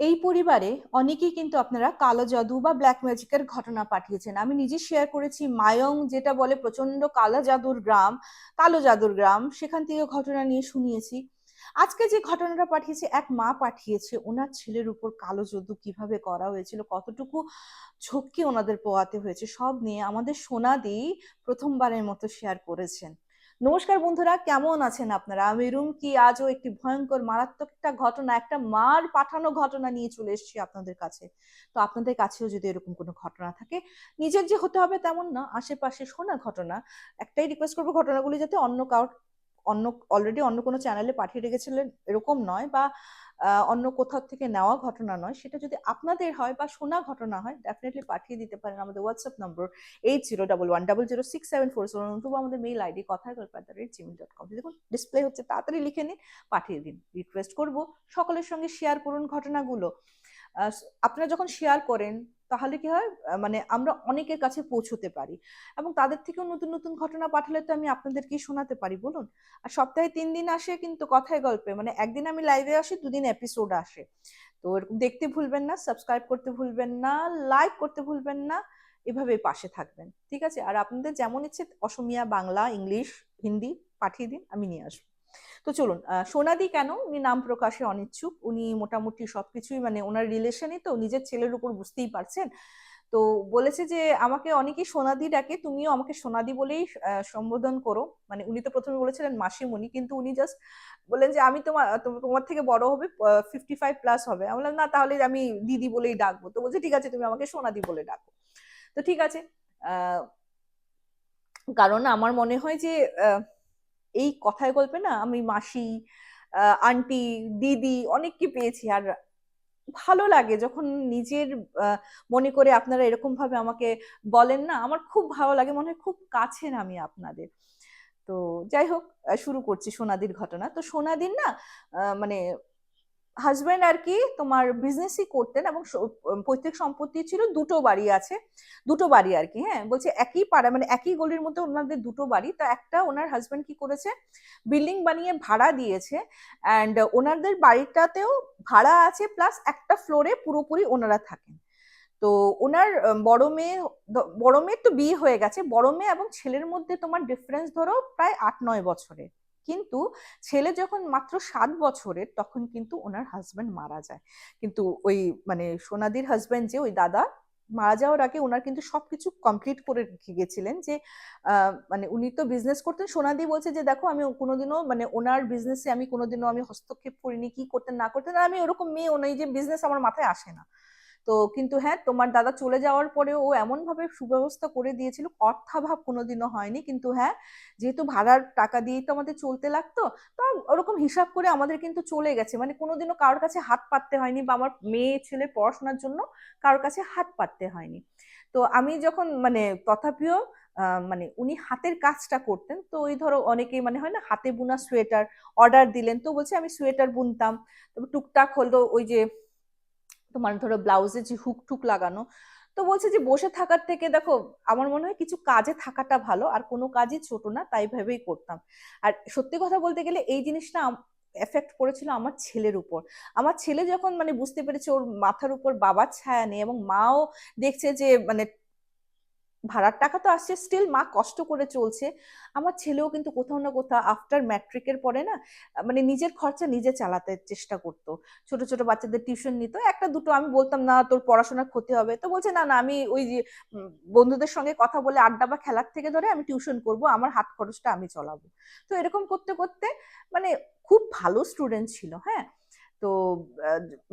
এই পরিবারে অনেকেই কিন্তু আপনারা কালো জাদু বা ব্ল্যাক ম্যাজিকের ঘটনা পাঠিয়েছেন। আমি নিজে শেয়ার করেছি মায়ং যেটা বলে প্রচণ্ড কালো জাদুর গ্রাম, কালো জাদুর গ্রাম, সেখান থেকে ঘটনা নিয়ে শুনিয়েছি। আজকে যে ঘটনাটা পাঠিয়েছে, এক মা পাঠিয়েছে, ওনার ছেলের উপর কালো জাদু কীভাবে করা হয়েছিল, কতটুকু ঝক্কি ওনাদের পোয়াতে হয়েছে, সব নিয়ে আমাদের সোনাদি প্রথমবারের মতো শেয়ার করেছেন। নমস্কার বন্ধুরা, কেমন আছেন আপনারা? আমি রুমকি, আজও একটি ভয়ঙ্কর, মারাত্মক একটা ঘটনা, একটা মার পাঠানো ঘটনা নিয়ে চলে এসেছি আপনাদের কাছে। তো আপনাদের কাছেও যদি এরকম কোনো ঘটনা থাকে, নিজের যে হতে হবে তেমন না, আশেপাশে শোনা ঘটনা, একটাই রিকোয়েস্ট করব ঘটনাগুলি যাতে অন্য কারোর অন্য অলরেডি অন্য কোনো চ্যানেলে পাঠিয়ে রেখেছিলেন এরকম নয় বা অন্য কোথাও থেকে নেওয়া ঘটনা নয়। সেটা যদি আপনাদের হয় বা শোনা ঘটনা হয় ডেফিনেটলি পাঠিয়ে দিতে পারেন আমাদের WhatsApp number eight zero double one double zero six seven four seven অথবা আমাদের মেইল আইডি কথায় গল্প at the rate Gmail dot com দেখুন ডিসপ্লে হচ্ছে, তাড়াতাড়ি লিখে নিন, পাঠিয়ে দিন। রিকোয়েস্ট করব সকলের সঙ্গে শেয়ার করুন ঘটনাগুলো। আপনারা যখন শেয়ার করেন তাহলে কি হয়? মানে আমরা অনেকের কাছে পৌঁছতে পারি। এবং তাদের থেকেও নতুন নতুন ঘটনা পাঠালে তো আমি আপনাদেরকে শোনাতে পারি, বলুন? আর সপ্তাহে তিন দিন আসে কিন্তু কথায় গল্পে মানে একদিন আমি লাইভে আসি, দুদিন এপিসোড আসে। তো এরকম দেখতে ভুলবেন না সাবস্ক্রাইব করতে ভুলবেন না লাইক করতে ভুলবেন না, এভাবে পাশে থাকবেন। ঠিক আছে? আর আপনাদের যেমন ইচ্ছে, অসমিয়া, বাংলা, ইংলিশ, হিন্দি পাঠিয়ে দিন, আমি নিয়ে আসব। তো চলুন সোনাদি কেন উনি নাম প্রকাশে অনিচ্ছুক? উনি মোটামুটি সবকিছুই মানে ওনার রিলেশনই তো নিজের ছেলের উপর বুঝতেই পারছেন। তো বলেছে যে, আমাকে অনেকেই সোনাদি ডাকে, তুমিও আমাকে সোনাদি বলেই সম্বোধন করো। মানে উনি তো প্রথমে বলেছিলেন মাসিমণি, কিন্তু উনি জাস্ট বললেন যে, আমি তোমার তোমার থেকে বড় হবে ফিফটি ফাইভ প্লাস হবে। আমি বললাম, না, তাহলে আমি দিদি বলেই ডাকবো। তো বলছে, ঠিক আছে, তুমি আমাকে সোনাদি বলে ডাকো। তো ঠিক আছে কারণ আমার মনে হয় যে এই কথায় গল্পে না আমি মাসি আন্টি, দিদি অনেককে পেয়েছি। আর ভালো লাগে যখন নিজের মনে করে আপনারা এরকম ভাবে আমাকে বলেন না, আমার খুব ভালো লাগে, মনে হয় খুব কাছের আমি আপনাদের। তো যাই হোক শুরু করছি সোনাদির ঘটনা। তো সোনাদির না মানে হাজব্যান্ড আর কি তোমার বিজনেসই করতেন এবং পৈতৃক সম্পত্তি ছিল দুটো বাড়ি আছে, দুটো বাড়ি আর কি হ্যাঁ? বলছে একই পাড়া মানে একই গলির মধ্যে ওনাদের দুটো বাড়ি। তো একটা ওনার হাজব্যান্ড কি করেছে? বিল্ডিং বানিয়ে ভাড়া দিয়েছে অ্যান্ড ওনাদের বাড়িটাতেও ভাড়া আছে প্লাস একটা ফ্লোরে পুরোপুরি ওনারা থাকেন। তো ওনার বড় মেয়ে বড় মেয়ের তো বিয়ে হয়ে গেছে। বড় মেয়ে এবং ছেলের মধ্যে তোমার ডিফারেন্স ধরো প্রায় আট নয় বছরের। কিন্তু ছেলে যখন মাত্র সাত বছরের, তখন কিন্তু ওনার হাজব্যান্ড মারা যায়। কিন্তু ওই মানে সোনাদির হাজব্যান্ড যে ওই দাদা, মারা যাওয়ার আগে ওনার কিন্তু সবকিছু কমপ্লিট করে রেখে গেছিলেন যে মানে উনি তো বিজনেস করতেন। সোনাদি বলছে যে, দেখো, আমি কোনোদিনও মানে ওনার বিজনেসে আমি কোনোদিনও আমি হস্তক্ষেপ করিনি, কি করতেন, না করতেন। আমি ওরকম মেয়ে ওনাই যে বিজনেস আমার মাথায় আসে না। তো কিন্তু হ্যাঁ তোমার দাদা চলে যাওয়ার পরে ও এমন ভাবে সুব্যবস্থা করে দিয়েছিল, অর্থাভাব কোনোদিনও হয়নি। কিন্তু হ্যাঁ যেহেতু ভাড়ার টাকা দিয়েই তো আমাদের চলতে লাগতো, তো ওরকম হিসাব করে আমাদের কিন্তু চলে গেছে। মানে কোনোদিনও কারোর কাছে হাত পাততে হয়নি বা আমার মেয়ে, ছেলে পড়াশোনার জন্য কারোর কাছে হাত পাততে হয়নি। তো আমি যখন মানে তথাপিও মানে উনি হাতের কাজটা করতেন, তো ওই ধরো অনেকেই মানে হয় না, হাতে বোনা সোয়েটার অর্ডার দিলেন, তো বলছে আমি সোয়েটার বুনতাম। টুকটাক হলো ওই যে তোমার ধরো ব্লাউজে যে হুক টুক লাগানো, তো বলছে যে বসে থাকার থেকে দেখো, আমার মনে হয় কিছু কাজে থাকাটা ভালো, আর কোনো কাজই ছোট না, তাই ভেবেই করতাম। আর সত্যি কথা বলতে গেলে এই জিনিসটা এফেক্ট পড়েছিল আমার ছেলের উপর। আমার ছেলে যখন মানে বুঝতে পেরেছে ওর মাথার উপর বাবার ছায়া নেই এবং মাও দেখছে যে মানে ভাড়ার টাকা তো আসছে স্টিল মা কষ্ট করে চলছে। আমার ছেলেও কিন্তু কোথাও না কোথাও আফটার ম্যাট্রিকের পরে না মানে নিজের খরচা নিজে চালাতে চেষ্টা করতো। ছোট ছোট বাচ্চাদের টিউশন নিত, একটা দুটো আমি বলতাম, না, তোর পড়াশোনার ক্ষতি হবে। তো বলছে, না না, আমি ওই বন্ধুদের সঙ্গে কথা বলে আড্ডা বা খেলার থেকে ধরে আমি টিউশন করব, আমার হাত খরচটা আমি চলাবো। তো এরকম করতে করতে মানে খুব ভালো স্টুডেন্ট ছিল হ্যাঁ? তো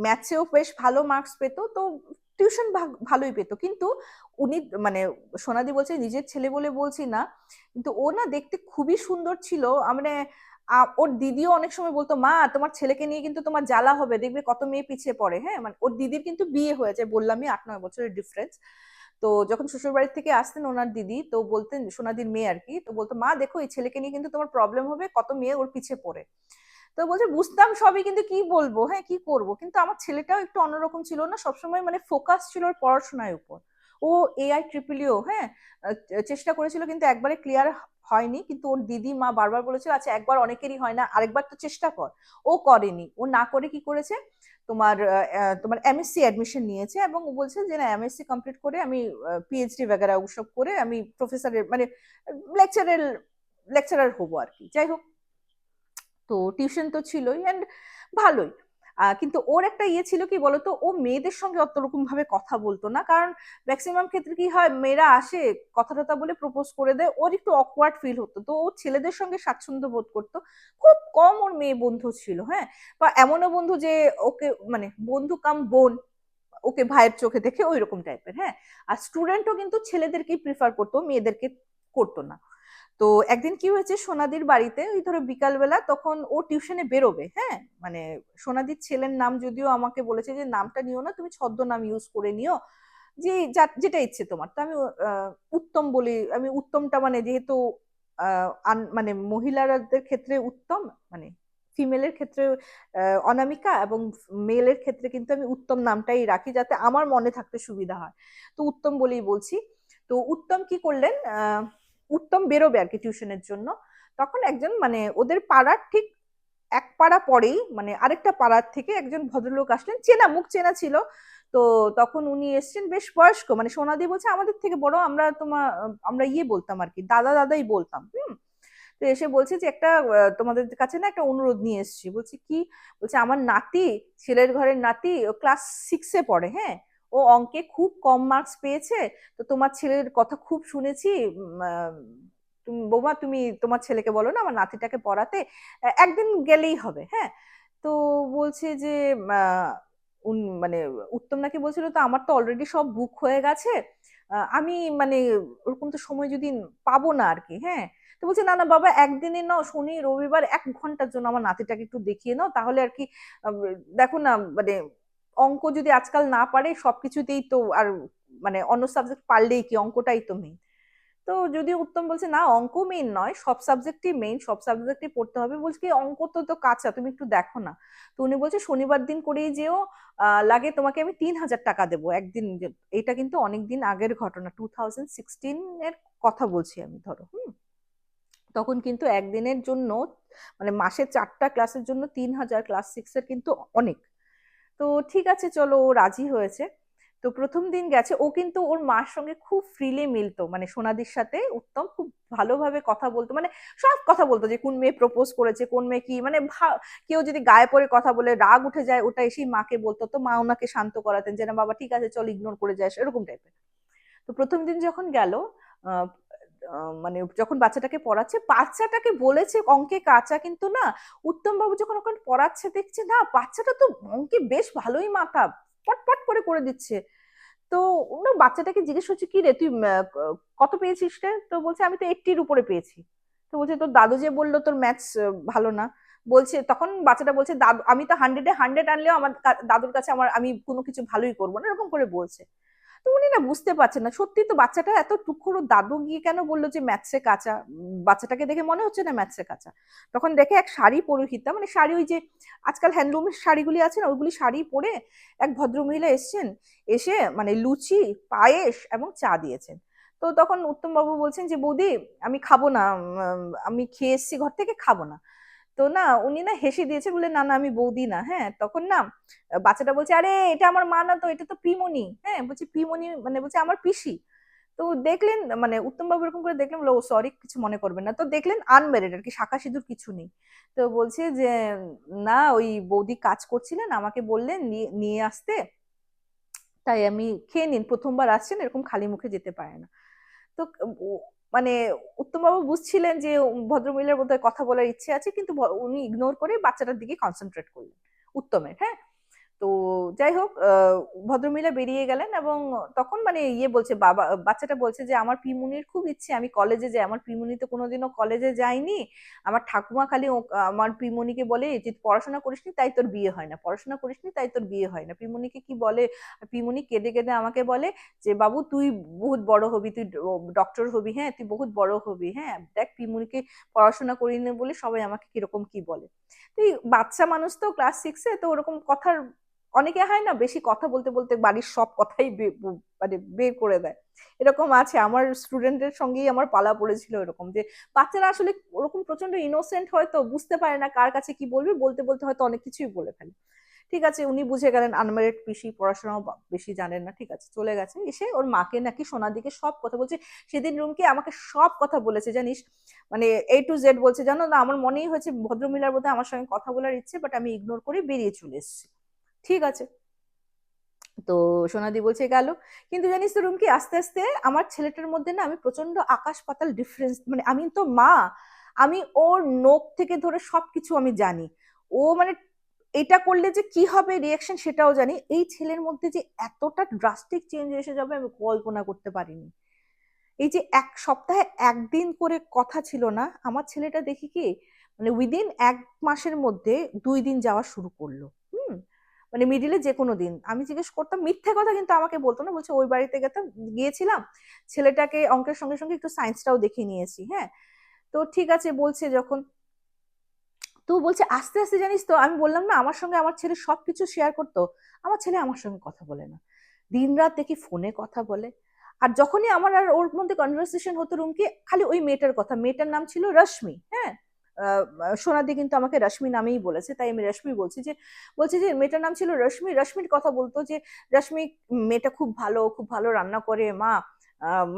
ম্যাথসেও বেশ ভালো মার্কস পেতো। তো টিউশন ভালোই পেতো। কিন্তু উনি মানে সোনাদি বলছে, নিজের ছেলে বলে বলছি না। কিন্তু ও না দেখতে খুবই সুন্দর ছিল। মানে ওর দিদিও অনেক সময় বলতো, মা, তোমার ছেলেকে নিয়ে কিন্তু তোমার জ্বালা হবে। দেখবে কত মেয়ে পিছিয়ে পড়ে। হ্যাঁ মানে ওর দিদির কিন্তু বিয়ে হয়েছে বললামই আট, নয় বছরের ডিফারেন্স তো যখন শ্বশুর বাড়ি থেকে আসতেন ওনার দিদি, তো বলতেন সোনাদির মেয়ে আর কি, তো বলতো, মা, দেখো, এই ছেলেকে নিয়ে কিন্তু তোমার প্রবলেম হবে, কত মেয়ে ওর পিছিয়ে পড়ে। তো বলছে, বুঝতাম সবই, কিন্তু কি বলব? হ্যাঁ কি করব? কিন্তু আমার ছেলেটাও একটু অন্যরকম ছিল না, সবসময় মানে ফোকাস ছিল ওর পড়াশোনার উপর। ও এআই ট্রিপলিও হ্যাঁ চেষ্টা করেছিল, কিন্তু একবারে ক্লিয়ার হয়নি। কিন্তু ওর দিদি, মা বারবার বলেছিল আচ্ছা একবার অনেকেরই হয় না, আরেকবার তো চেষ্টা কর। ও করেনি। ও না করে কি করেছে? তোমার তোমার এমএসসি অ্যাডমিশন নিয়েছে এবং ও বলছে যে, না এমএসসি কমপ্লিট করে আমি পিএইচডি বেগারা ওসব করে আমি প্রফেসরের মানে লেকচারের লেকচারার হব আর কি। যাই হোক তো টিউশন তো ছিলই অ্যান্ড ভালোই। কিন্তু ওর একটা ইয়ে ছিল কি বলতো, ও মেয়েদের সঙ্গে অত রকম ভাবে কথা বলতো না, কারণ ম্যাক্সিমাম ক্ষেত্রে কি হয়, মেয়েরা আসে কথা টথা বলে প্রপোজ করে দেয়, ওর একটু অকওয়ার্ড ফিল হতো। তো ও ছেলেদের সঙ্গে স্বাচ্ছন্দ্য বোধ করতো। খুব কম ওর মেয়ে বন্ধু ছিল হ্যাঁ? বা এমনও বন্ধু যে ওকে মানে বন্ধু কাম বোন, ওকে ভাইয়ের চোখে দেখে ওই রকম টাইপের হ্যাঁ? আর স্টুডেন্টও কিন্তু ছেলেদেরকেই প্রিফার করতো, মেয়েদেরকে করতো না। তো একদিন কি হয়েছে, সোনাদির বাড়িতে ওই ধরো বিকালবেলা তখন ও টিউশনে বেরোবে হ্যাঁ? মানে সোনাদির ছেলের নাম যদিও আমাকে বলেছে যে, নামটা নিও না, তুমি ছদ্মনাম ইউজ করে নিও। যে যেটা ইচ্ছে তোমার। তো আমি উত্তম বলি, আমি উত্তমটা মানে যেহেতু মানে মহিলাদের ক্ষেত্রে উত্তম মানে ফিমেলের ক্ষেত্রে অনামিকা এবং মেলের ক্ষেত্রে কিন্তু আমি উত্তম নামটাই রাখি যাতে আমার মনে থাকতে সুবিধা হয়। তো উত্তম বলেই বলছি। তো উত্তম কি করলেন, আহ উত্তম বেরোবে আর কি টিউশনের জন্য। তখন একজন মানে ওদের পাড়ার ঠিক এক পাড়া পরেই মানে আরেকটা পাড়ার থেকে একজন ভদ্রলোক আসলেন। চেনা, মুখ চেনা ছিল। তো তখন উনি এসছেন বেশ বয়স্ক। মানে সোনাদি বলছে, আমাদের থেকে বড়, আমরা তোমার আমরা ইয়ে বলতাম আর কি, দাদা দাদাই বলতাম। হুম? তো এসে বলছে যে, একটা তোমাদের কাছে না একটা অনুরোধ নিয়ে এসছি। বলছি, কি? বলছে, আমার নাতি, ছেলের ঘরের নাতি ক্লাস সিক্সে পড়ে। হ্যাঁ? ও অঙ্কে খুব কম মার্কস পেয়েছে। তো তোমার ছেলের কথা খুব শুনেছি তুমি, বৌমা, তুমি তোমার ছেলেকে বলো না, আমার নাতিটাকে পড়াতে। একদিন গেলেই হবে হ্যাঁ? তো বলছে যে মানে উত্তম নাকি বলছিল, তো আমার তো অলরেডি সব বুক হয়ে গেছে। আমি মানে ওরকম তো সময় যদি পাবো না আর কি হ্যাঁ? তো বলছে, না না, বাবা, একদিনে নাও, শনি, রবিবার এক ঘণ্টার জন্য আমার নাতিটাকে একটু দেখিয়ে নাও। তাহলে আর কি দেখো না মানে অঙ্ক যদি আজকাল না পারে, সবকিছুতেই তো আর মানে অন্য সাবজেক্ট পারলেই কি, অঙ্কটাই তো মেইন তো যদি উত্তম বলছে, না অঙ্ক মেইন নয়, সব সাবজেক্টই মেইন সব সাবজেক্টই পড়তে হবে। বলছে কি, অঙ্ক তো তো কাঁচা, তুমি একটু দেখো না। তো উনি বলছে, শনিবার দিন করেই যেও লাগে তোমাকে আমি তিন হাজার টাকা দেবো। একদিন এটা কিন্তু অনেক দিন আগের ঘটনা টু থাউজেন্ড সিক্সটিন এর কথা বলছি আমি, ধরো, হুম? তখন কিন্তু একদিনের জন্য মানে মাসে চারটা ক্লাসের জন্য তিন হাজার ক্লাস সিক্সের কিন্তু অনেক। তো ঠিক আছে, চলো ও রাজি হয়েছে। তো প্রথম দিন গেছে। ও কিন্তু ওর মার সঙ্গে খুব ফ্রিলি মিলতো। মানে সোনাদির সাথে উত্তম খুব ভালোভাবে কথা বলতো। মানে সব কথা বলতো যে কোন মেয়ে প্রপোজ করেছে, কোন মেয়ে কি। মানে কেউ যদি গায়ে পড়ে কথা বলে, রাগ উঠে যায়, ওটা এসেই মাকে বলতো। তো মা ওনাকে শান্ত করাতেন যে, না বাবা, ঠিক আছে, চল ইগনোর করে যাস। এরকম টাইপের তো প্রথম দিন যখন গেল মানে যখন বাচ্চাটাকে পড়াচ্ছে, বাচ্চাটাকে বলেছে অঙ্কে কাঁচা, কিন্তু না উত্তম বাবু যখন ওখানে পড়াচ্ছে, দেখছে না, বাচ্চাটা তো অঙ্কে বেশ ভালোই মাথা পটপট করে করে দিচ্ছে। তো বাচ্চাটাকে জিজ্ঞেস করছে, কি রে, তুই কত পেয়েছিস রে? তো বলছে, আমি তো এইটটির উপরে পেয়েছি। তো বলছে, তোর দাদু যে বলল, তোর ম্যাথস ভালো না। বলছে, তখন বাচ্চাটা বলছে, দাদু, আমি তো হান্ড্রেডে হান্ড্রেড আনলেও আমার দাদুর কাছে আমার, আমি কোনো কিছু ভালোই করব না, এরকম করে বলছে। তো উনি না বুঝতে পারছেন না। সত্যি তো বাচ্চাটা এত টুকরো দাদু গিয়ে কেন বলল যে ম্যাথসে কাঁচা? বাচ্চাটাকে দেখে মনে হচ্ছে না ম্যাথসে কাঁচা। তখন দেখে এক শাড়ি পরিহিতা মানে শাড়ি ওই যে আজকাল হ্যান্ডলুমের শাড়িগুলি আছে না, ওইগুলি শাড়ি পরে এক ভদ্রমহিলা এসছেন, এসে মানে লুচি, পায়েস এবং চা দিয়েছেন। তো তখন উত্তমবাবু বলছেন যে, বৌদি, আমি খাব না আমি খেয়ে এসছি, ঘর থেকে খাব না। তো না, উনি না হেসে দিয়েছে বলে, না না, আমি বৌদি না। হ্যাঁ তখন না বাচ্চাটা বলছে, আরে, এটা আমার মা না তো, এটা তো পিমনি। হ্যাঁ বলছি, পিমনি মানে বলছে আমার পিসি। তো দেখলেন মানে উত্তম বাবু এরকম করে দেখলেন ও সরি কিছু মনে করবেন না। তো দেখলেন আনমেরিড আর কি, শাখা সিঁদুর কিছু নেই। তো বলছে যে, না, ওই বৌদি কাজ করছিলেন, আমাকে বললেন নিয়ে আসতে, তাই আমি খেয়ে নিন, প্রথমবার আসছেন, এরকম খালি মুখে যেতে পারে না। তো মানে উত্তমবাবু বুঝছিলেন যে ভদ্রমহিলার বোধহয় কথা বলার ইচ্ছে আছে, কিন্তু উনি ইগনোর করে বাচ্চাটার দিকে কনসেন্ট্রেট করলেন। উত্তমের হ্যাঁ? তো যাই হোক ভদ্রমহিলা বেরিয়ে গেলেন এবং তখন মানে ইয়ে বলছে, বাবা, বাচ্চাটা বলছে যে, আমার পিমুনির খুব ইচ্ছে, আমি কলেজে যাই। আমার পিমুনি তো কোনোদিনও কলেজে যায়নি আমার ঠাকুমা খালি আমার পিমুনিকে বলে, যে, পড়াশোনা করিসনি, তাই তোর বিয়ে হয় না। পড়াশোনা করিসনি, তাই তোর বিয়ে হয় না। পিমুনিকে কি বলে? পিমুনি কেঁদে কেঁদে আমাকে বলে যে, বাবু, তুই বহুত বড় হবি, তুই ডক্টর হবি হ্যাঁ? তুই বহুত বড় হবি হ্যাঁ? দেখ, পিমুনিকে পড়াশোনা করিনি বলে সবাই আমাকে কীরকম কি বলে? তুই বাচ্চা মানুষ তো ক্লাস সিক্সে তো ওরকম কথার অনেকে হয় না বেশি কথা বলতে বলতে বাড়ির সব কথাই মানে বের করে দেয়। এরকম আছে, আমার স্টুডেন্টের সঙ্গেই আমার পালা পড়েছিল এরকম যে, বাচ্চারা আসলে ওরকম প্রচণ্ড ইনোসেন্ট হয়তো, বুঝতে পারে না কার কাছে কি বলবে, বলতে বলতে হয়তো অনেক কিছুই বলে ফেলে। ঠিক আছে, উনি বুঝে গেলেন আনম্যারিড পিসি পড়াশোনাও বেশি জানেন না, ঠিক আছে, চলে গেছে। এসে ওর মাকে নাকি সোনার দিকে সব কথা বলছে। সেদিন রুমকে আমাকে সব কথা বলেছে, জানিস? মানে এ টু জেড বলছে, জানো না, আমার মনেই হয়েছে ভদ্রমিলার মধ্যে আমার সঙ্গে কথা বলার ইচ্ছে বাট আমি ইগনোর করে বেরিয়ে চলে এসেছি। ঠিক আছে। তো সোনাদি বলছে, গেল। কিন্তু জানিস তো রুমকি, আস্তে আস্তে আমার ছেলেটার মধ্যে না আমি প্রচণ্ড আকাশ পাতাল ডিফারেন্স মানে আমি তো মা, আমি ওর নোখ থেকে ধরে সবকিছু আমি জানি। ও মানে এটা করলে যে কি হবে রিয়াকশন সেটাও জানি। এই ছেলের মধ্যে যে এতটা ড্রাস্টিক চেঞ্জ এসে যাবে আমি কল্পনা করতে পারিনি। এই যে এক সপ্তাহে একদিন করে কথা ছিল না, আমার ছেলেটা দেখি কি মানে উইদিন এক মাসের মধ্যে দুই দিন যাওয়া শুরু করল। মানে মিডিলে যে কোনো দিন। আমি জিজ্ঞেস করতাম, মিথ্যে কথা কিন্তু আমাকে বলতো না, বলছে, ওই বাড়িতে গেতাম, গিয়েছিলাম, ছেলেটাকে অঙ্কের সঙ্গে সঙ্গে একটু সায়েন্সটাও দেখে নিয়েছি হ্যাঁ? তো ঠিক আছে, বলছে যখন, তো বলছে, আস্তে আস্তে জানিস তো, আমি বললাম না, আমার সঙ্গে আমার ছেলে সব কিছু শেয়ার করতো, আমার ছেলে আমার সঙ্গে কথা বলে না। দিন রাত দেখি ফোনে কথা বলে। আর যখনই আমার আর ওর মধ্যে কনভারসেশন হতো রুমকে খালি ওই মেয়েটার কথা, মেয়েটার নাম ছিল রশ্মি হ্যাঁ? সোনাদি কিন্তু আমাকে রশ্মি নামেই বলেছে, তাই আমি রশ্মি বলছি যে বলছি যে, মেয়েটার নাম ছিল রশ্মি, রশ্মির কথা বলতো যে, রশ্মি মেয়েটা খুব ভালো খুব ভালো রান্না করে মা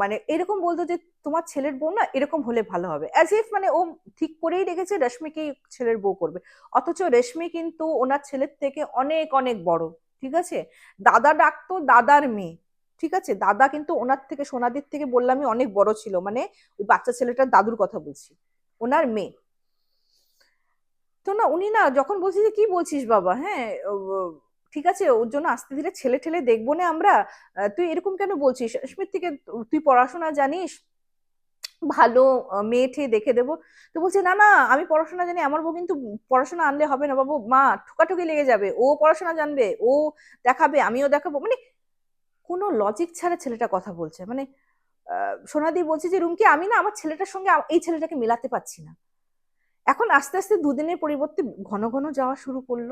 মানে এরকম বলতো যে, তোমার ছেলের বউ না এরকম হলে ভালো হবে। অ্যাজ ইফ মানে ও ঠিক করেই রেখেছে, রশ্মিকেই ছেলের বউ করবে। অথচ রেশমি কিন্তু ওনার ছেলের থেকে অনেক অনেক বড়, ঠিক আছে? দাদা ডাকতো দাদার মেয়ে, ঠিক আছে? দাদা কিন্তু ওনার থেকে, সোনাদির থেকে বললামই অনেক বড় ছিল মানে ওই বাচ্চা ছেলেটার দাদুর কথা বলছি। ওনার মেয়ে। তো না, উনি না যখন বলছি যে, কি বলছিস বাবা? হ্যাঁ ঠিক আছে, ওর জন্য আস্তে ধীরে ছেলে ঠেলে দেখব না আমরা। তুই এরকম কেন বলছিস? স্মিত থেকে তুই পড়াশোনা জানিস? ভালো মেয়ে ঠেয়ে দেখে দেবো। তো বলছে, না না, আমি পড়াশোনা জানি, আমার বউ কিন্তু পড়াশোনা আনলে হবে না বাবু। মা, ঠুকাঠুকি লেগে যাবে। ও পড়াশোনা জানবে, ও দেখাবে, আমিও দেখাবো। মানে কোনো লজিক ছাড়া ছেলেটা কথা বলছে। মানে সোনাদি বলছে যে, রুমকে, আমি না আমার ছেলেটার সঙ্গে এই ছেলেটাকে মেলাতে পারছি না। এখন আস্তে আস্তে দুদিনের পরিবর্তে ঘন ঘন যাওয়া শুরু করল।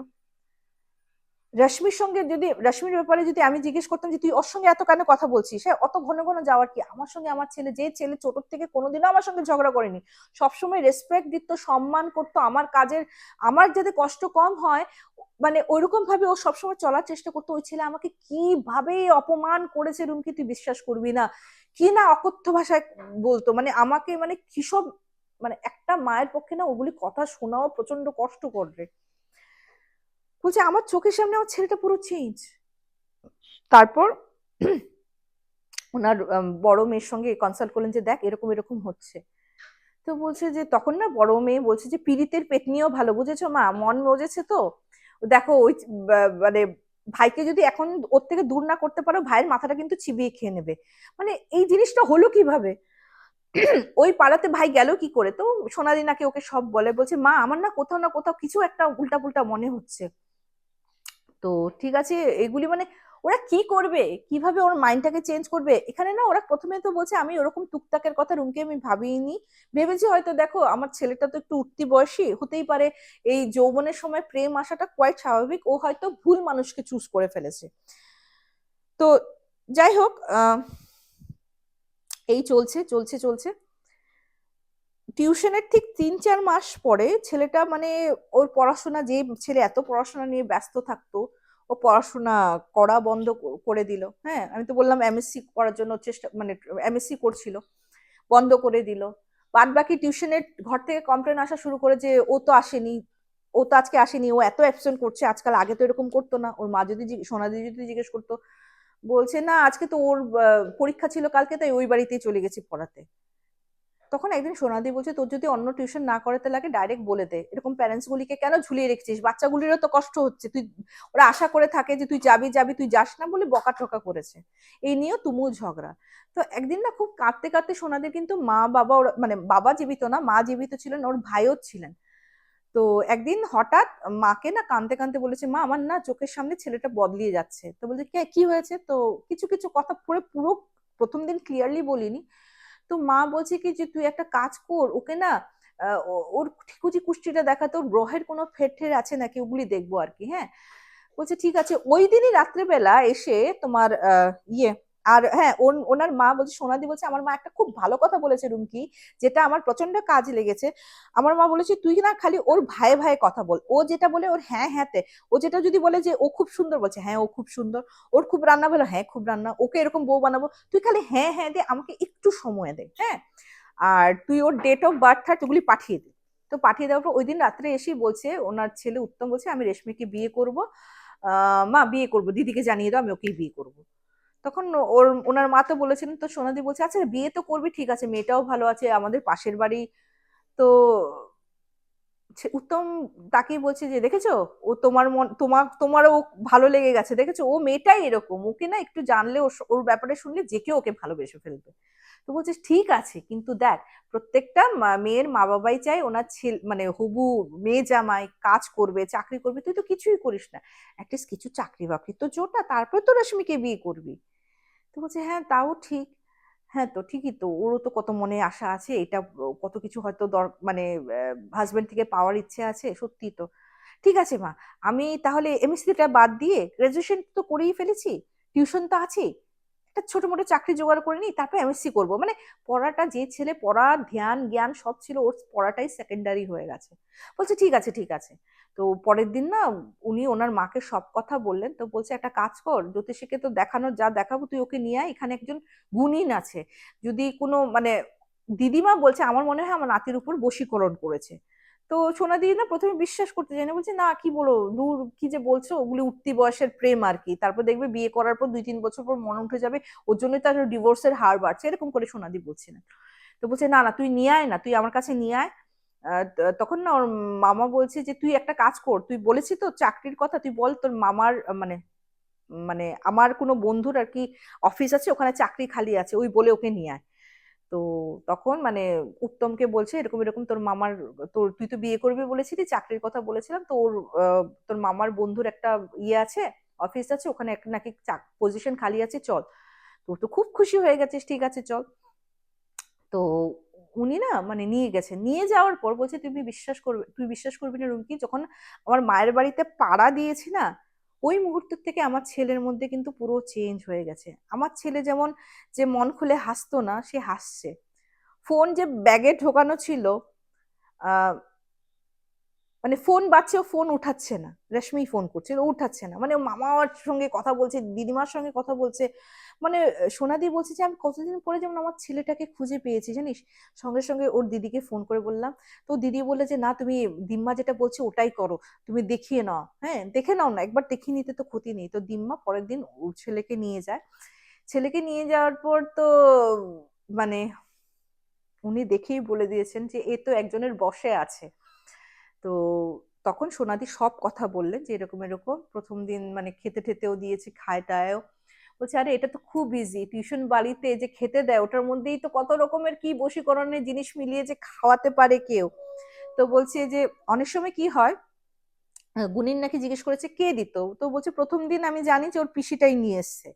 রশ্মির সঙ্গে যদি, রশ্মির ব্যাপারে যদি আমি জিজ্ঞেস করতাম যে, তুই ওর সঙ্গে এত কেন কথা বলছিস? হ্যাঁ অত ঘন ঘন যাওয়ার কি? আমার সঙ্গে আমার ছেলে, যে ছেলে ছোটোর থেকে কোনোদিনও আমার সঙ্গে ঝগড়া করেনি। সবসময় রেসপেক্ট দিত, সম্মান করতো, আমার কাজের, আমার যাতে কষ্ট কম হয় মানে ওইরকম ভাবে ও সবসময় চলার চেষ্টা করতো। ওই ছেলে আমাকে কীভাবে অপমান করেছে রুমকি? তুই বিশ্বাস করবি না। কি না অকথ্য ভাষায় বলতো? মানে আমাকে মানে কিসব মানে একটা মায়ের পক্ষে না ওগুলি কথা শোনাও প্রচণ্ড কষ্ট করবে। বলছে, আমার চোখের সামনে আমার ছেলেটা পুরো চেঞ্জ তারপর ওনার বড় মেয়ের সঙ্গে কনসাল্ট করলেন যে, দেখ, এরকম এরকম হচ্ছে। তো বলছে যে, তখন না বড় মেয়ে বলছে যে, পীড়িতের পেটনিও ভালো, বুঝেছ মা? মন মজেছে তো? দেখো, ওই মানে ভাইকে যদি এখন ওর থেকে দূর না করতে পারো, ভাইয়ের মাথাটা কিন্তু চিবিয়ে খেয়ে নেবে। মানে এই জিনিসটা হলো কীভাবে? ওই পাড়াতে ভাই গেল কি করে? তো সোনালি নাকি ওকে সব বলে, বলছে, মা, আমার না কোথাও না কোথাও কিছু একটা উল্টা পুল্টা মনে হচ্ছে। তো ঠিক আছে, এগুলি মানে ওরা কি করবে? কীভাবে ওর মাইন্ডটাকে চেঞ্জ করবে? এখানে না ওরা প্রথমে তো বলছে, আমি ওরকম টুকটাকের কথা রুমকে আমি ভাবিনি ভেবেছি হয়তো দেখো, আমার ছেলেটা তো একটু উঠতি বয়সী, হতেই পারে এই যৌবনের সময় প্রেম আসাটা কোয়াইট স্বাভাবিক, ও হয়তো ভুল মানুষকে চুজ করে ফেলেছে। তো যাই হোক এই চলছে চলছে চলছে। টিউশনের ঠিক তিন, চার মাস পরে ছেলেটা মানে ওর পড়াশোনা যে ছেলে এত পড়াশোনা নিয়ে ব্যস্ত থাকতো, ও পড়াশোনা করা বন্ধ করে দিল হ্যাঁ? আমি তো বললাম এমএসসি করার জন্য চেষ্টা মানে এমএসসি করছিল, বন্ধ করে দিল। বাদ বাকি টিউশনের ঘর থেকে কমপ্লেন আসা শুরু করে যে ও তো আসেনি, ও তো আজকে আসেনি, ও এত অ্যাবসেন্ট করছে, আজকাল আগে তো এরকম করতো না। ওর মা যদি সোনাদি যদি জিজ্ঞেস করতো বলছে, না, আজকে তো ওর পরীক্ষা ছিল কালকে, তাই ওই বাড়িতেই চলে গেছি পড়াতে। তখন একদিন সোনাদি বলছে, তোর যদি অন্য টিউশন না করাতে লাগে ডাইরেক্ট বলে দে। এরকম প্যারেন্টস গুলিকে কেন ঝুলিয়ে রেখেছিস? বাচ্চাগুলিরও তো কষ্ট হচ্ছে। তুই, ওরা আশা করে থাকে যে তুই যাবি যাবি, তুই যাস না বলে বকা ঠকা করেছে। এই নিয়েও তুমুল ঝগড়া। তো একদিন না খুব কাঁদতে কাঁদতে সোনাদির কিন্তু মা বাবা মানে বাবা জীবিত না, মা জীবিত ছিলেন, ওর ভাইও ছিলেন। তো একদিন হঠাৎ মাকে না কানতে কানতে বলেছে, মা, আমার না চোখের সামনে ছেলেটা বদলিয়ে যাচ্ছে। তো বলছে, কে, কি হয়েছে? তো কিছু কিছু কথা পুরো পুরো প্রথম দিন ক্লিয়ারলি বলিনি। তো মা বলছে কি, যে তুই একটা কাজ কর, ওকে না ওর ঠিকুচি কুষ্টিটা দেখা, তোর গ্রহের কোনো ফের ঠের আছে নাকি ওগুলি দেখব আর কি হ্যাঁ? বলছে, ঠিক আছে। ওই দিনই রাত্রেবেলা এসে তোমার ইয়ে আর হ্যাঁ ওন- ওনার মা বলছে, সোনাদি বলছে, আমার মা একটা খুব ভালো কথা বলেছে, রুমকি, যেটা আমার প্রচণ্ড কাজে লেগেছে। আমার মা বলেছে, তুই না খালি ওর ভাই ভাই কথা বল। ও যেটা বলে, ওর হ্যাঁ হ্যাঁতে ও যেটা যদি বলে যে, ও খুব সুন্দর, বলছে হ্যাঁ ও খুব সুন্দর। ওর খুব রান্না ভালো হ্যাঁ খুব রান্না। ওকে এরকম বউ বানাবো, তুই খালি হ্যাঁ হ্যাঁ দে, আমাকে একটু সময় দে। হ্যাঁ? আর তুই ওর ডেট অফ বার্থ থার্ট ওগুলি পাঠিয়ে দে। তো পাঠিয়ে দেওয়ার পর ওই দিন রাত্রে এসেই বলছে, ওনার ছেলে উত্তম বলছে, আমি রেশমিকে বিয়ে করব। মা, বিয়ে করব, দিদিকে জানিয়ে দাও, আমি ওকেই বিয়ে করব। তখন ওর, ওনার মা তো বলেছেন তো সোনাদি বলছে আচ্ছা বিয়ে তো করবি, ঠিক আছে, মেয়েটাও ভালো আছে, আমাদের পাশের বাড়ি। তো উত্তম তাকেই বলছে যে, দেখেছ? ও তোমার মন, তোমার, তোমারও ভালো লেগে গেছে, দেখেছ? ও মেয়েটাই এরকম, ওকে না একটু জানলে ওর ব্যাপারে শুনলে যে কেউ ওকে ভালোবেসে ফেলবে। তো বলছে, ঠিক আছে, কিন্তু দেখ, প্রত্যেকটা মেয়ের মা বাবাই চায় ওনার ছেলে মানে হবু, মেয়ে জামাই কাজ করবে, চাকরি করবে, তুই তো কিছুই করিস না। অ্যাটলিস্ট কিছু চাকরি বাকরি তো জোটা তারপর তো রশ্মিকে বিয়ে করবি। তো বলছে হ্যাঁ তাও ঠিক। হ্যাঁ তো ঠিকই তো, ওরও তো কত মনে আশা আছে, এটা কত কিছু হয়তো দর মানে হাজব্যান্ড থেকে পাওয়ার ইচ্ছে আছে, সত্যি তো। ঠিক আছে মা, আমি তাহলে এমএসসিটা বাদ দিয়ে গ্রাজুয়েশন তো করেই ফেলেছি টিউশন তো আছেই একটা ছোট মোটো চাকরি জোগাড় করে নিই, তারপর এমএসসি করব। মানে পড়াটা যে ছেলে পড়া, ধ্যান, জ্ঞান সব ছিল, ওর পড়াটাই সেকেন্ডারি হয়ে গেছে। বলছে, ঠিক আছে ঠিক আছে। তো পরের দিন না, উনি ওনার মাকে সব কথা বললেন। তো বলছে, একটা কাজ কর, জ্যোতিষীকে তো দেখানোর, যা দেখাবো তুই ওকে নিয়ে আয়। এখানে একজন গুণিন আছে। যদি কোনো মানে দিদিমা বলছে, আমার মনে হয় আমার নাতির উপর বশীকরণ করেছে। তো সোনা দিদি না প্রথমে বিশ্বাস করতে চায় না। বলছে, না, কি বলো? দূর কি যে বলছো? ওগুলি উঠতি বয়সের প্রেম আর কি। তারপর দেখবে বিয়ে করার পর দুই তিন বছর পর মনে উঠে যাবে, ওর জন্যই তার ডিভোর্সের হার বাড়ছে। এরকম করে সোনাদি বলছিলেন তো বলছে, না না, তুই নিয়ে আয় না, তুই আমার কাছে নিয়ে আয়। তখন না ওর মামা বলছে যে, তুই একটা কাজ কর, তুই বলেছি তো চাকরির কথা, তুই বল তোর মামার মানে মানে আমার কোনো বন্ধুর আর কি অফিস আছে, ওখানে চাকরি খালি আছে, ওই বলে ওকে নিয়ে আয়। তো তখন মানে উত্তমকে বলছে, এরকম এরকম তোর মামার, তোর, তুই তো বিয়ে করবি বলেছিলি, চাকরির কথা বলেছিলাম, তোর তোর মামার বন্ধুর একটা ইয়ে আছে, অফিস আছে, ওখানে একটা নাকি পজিশন খালি আছে, চল। তোর তো খুব খুশি হয়ে গেছিস, ঠিক আছে, চল। তো উনি না মানে নিয়ে গেছে নিয়ে যাওয়ার পর বলছে তুমি বিশ্বাস করবে, তুই বিশ্বাস করবি না রুমকি, যখন আমার মায়ের বাড়িতে পাড়া দিয়েছি না ওই মুহূর্তের থেকে আমার ছেলের মধ্যে কিন্তু পুরো চেঞ্জ হয়ে গেছে। আমার ছেলে যেমন, যে মন খুলে হাসতো না, সে হাসছে। ফোন যে ব্যাগে ঢোকানো ছিল মানে ফোন বাজছে ও ফোন উঠাচ্ছে না। রেশমি ফোন করছে, ও উঠাচ্ছে না। মানে মামার সঙ্গে কথা বলছে, দিদিমার সঙ্গে কথা বলছে। মানে সোনাদি বলছে যে, আমি কতদিন পরে যেমন আমার ছেলেটাকে খুঁজে পেয়েছি, জানিস? সঙ্গে সঙ্গে ওর দিদিকে ফোন করে বললাম। তো দিদি বললে যে, না, তুমি দিম্মা যেটা বলছে ওটাই করো, তুমি দেখিয়ে নাও। হ্যাঁ দেখে নাও না, একবার দেখিয়ে নিতে তো ক্ষতি নেই। তো দিম্মা পরের দিন ওর ছেলেকে নিয়ে যায়। ছেলেকে নিয়ে যাওয়ার পর তো মানে উনি দেখেই বলে দিয়েছেন যে, এ তো একজনের বশে আছে। তো তখন সোনাদি সব কথা বললেন যে এরকম এরকম। প্রথম দিন মানে খেতে টেতেও দিয়েছে, খায় টায়ও। বলছে, আরে, এটা তো খুব ইজি টিউশন বাড়িতে যে খেতে দেয়, ওটার মধ্যেই তো কত রকমের কি বশীকরণের জিনিস মিলিয়ে যে খাওয়াতে পারে কেউ? তো বলছে যে, অনেক সময় কি হয় গুনিন নাকি জিজ্ঞেস করেছে, কে দিত? তো বলছে, প্রথম দিন আমি জানি যে ওর পিসিটাই নিয়ে এসছে।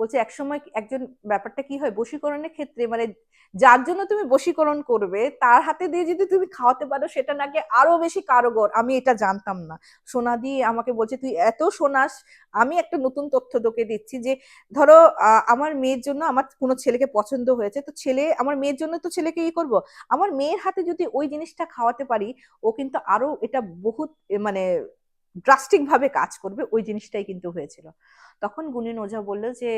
বলছে, একসময় একজন ব্যাপারটা কি হয়? বশীকরণের ক্ষেত্রে মানে যার জন্য তুমি বশীকরণ করবে, তার হাতে দিয়ে যদি তুমি খাওয়াতে পারো, সেটা নাকি আরও বেশি কারগর। আমি এটা জানতাম না। সোনা দিয়ে আমাকে বলছে, তুই এত শোনাস আমি একটা নতুন তথ্য তোকে দিচ্ছি যে, ধরো আমার মেয়ের জন্য আমার কোনো ছেলেকে পছন্দ হয়েছে, তো ছেলে, আমার মেয়ের জন্য তো ছেলেকে ই করব। আমার মেয়ের হাতে যদি ওই জিনিসটা খাওয়াতে পারি, ও কিন্তু আরও এটা বহুত মানে ড্রাস্টিক ভাবে কাজ করবে, ওই জিনিসটাই কিন্তু হয়েছিল। তখন গুনিন ওঝা বলল যে,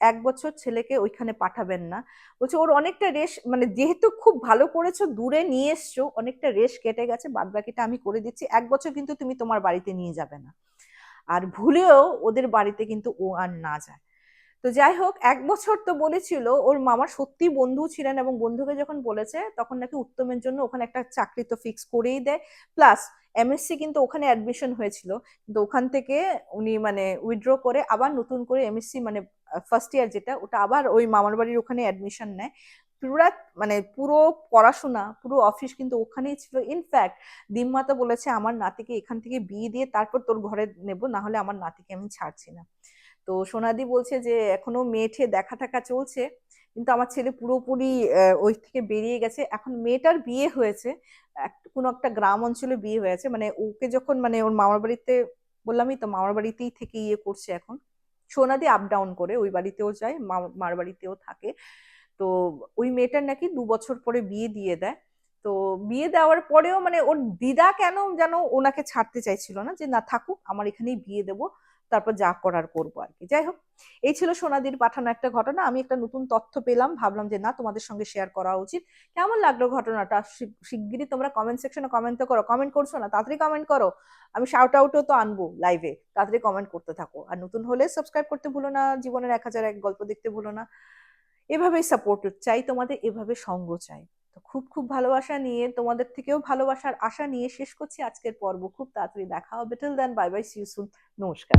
এক বছর ছেলেকে ওইখানে পাঠাবেন না। বলছে, ওর অনেকটা রেশ মানে যেহেতু খুব ভালো করেছ, দূরে নিয়ে এসছো, অনেকটা রেশ কেটে গেছে বাদ বাকিটা আমি করে দিচ্ছি। এক বছর কিন্তু তুমি তোমার বাড়িতে নিয়ে যাবে না। আর ভুলেও ওদের বাড়িতে কিন্তু ও আর না যায়। তো যাই হোক, এক বছর তো বলেছিল, ওর মামার সত্যি বন্ধু ছিলেন এবং বন্ধুকে যখন বলেছে, তখন নাকি উত্তমের জন্য ওখানে একটা চাকরি তো ফিক্স করেই দেয়। প্লাস এমএসসি কিন্তু ওখানে অ্যাডমিশন হয়েছিল। কিন্তু ওখান থেকে উনি মানে উইথড্র করে আবার নতুন করে এমএসসি মানে ফার্স্ট ইয়ার যেটা, ওটা আবার ওই মামার বাড়ির ওখানে অ্যাডমিশন নেয়। পুরা মানে পুরো পড়াশোনা, পুরো অফিস কিন্তু ওখানেই ছিল। ইনফ্যাক্ট দিম্মাতা বলেছে, আমার নাতিকে এখান থেকে বিয়ে দিয়ে তারপর তোর ঘরে নেব, না হলে আমার নাতিকে আমি ছাড়ছি না। তো সোনাদি বলছে যে, এখনও মেয়েঠে দেখা টাকা চলছে। কিন্তু আমার ছেলে পুরোপুরি ওই থেকে বেরিয়ে গেছে। এখন মেয়েটার বিয়ে হয়েছে। কোনো একটা গ্রাম অঞ্চলে বিয়ে হয়েছে। মানে ওকে যখন মানে ওর মামার বাড়িতে বললামই তো, মামার বাড়িতেই থেকে ইয়ে করছে এখন। সোনাদি আপ ডাউন করে, ওই বাড়িতেও যায় মার বাড়িতেও থাকে। তো ওই মেয়েটার নাকি দু বছর পরে বিয়ে দিয়ে দেয়। তো বিয়ে দেওয়ার পরেও মানে ওর দিদা কেন যেন ওনাকে ছাড়তে চাইছিল না, যে না থাকুক, আমার এখানেই বিয়ে দেবো। তারপর যা করার করব আর কি। যাই হোক, এই ছিল সোনাদির পাঠানো একটা ঘটনা। আমি একটা নতুন তথ্য পেলাম, ভাবলাম যে না, তোমাদের সঙ্গে শেয়ার করা উচিত। কেমন লাগল ঘটনাটা? শিগগিরই তোমরা কমেন্ট সেকশনে কমেন্ট তো করো। কমেন্ট করছ না, তাড়াতাড়ি কমেন্ট করো। আমি শাউট আউটও তো আনব লাইভে তাড়াতাড়ি কমেন্ট করতে থাকো। আর নতুন হলে সাবস্ক্রাইব করতে ভুলো না, জীবনের এক হাজার এক গল্প দেখতে ভুলো না। এভাবেই সাপোর্ট চাই, তোমাদের এভাবে সঙ্গ চাই। তো খুব খুব ভালোবাসা নিয়ে, তোমাদের থেকেও ভালোবাসার আশা নিয়ে শেষ করছি আজকের পর্ব। খুব তাড়াতাড়ি দেখা হবে। Till then bye bye see you soon নমস্কার।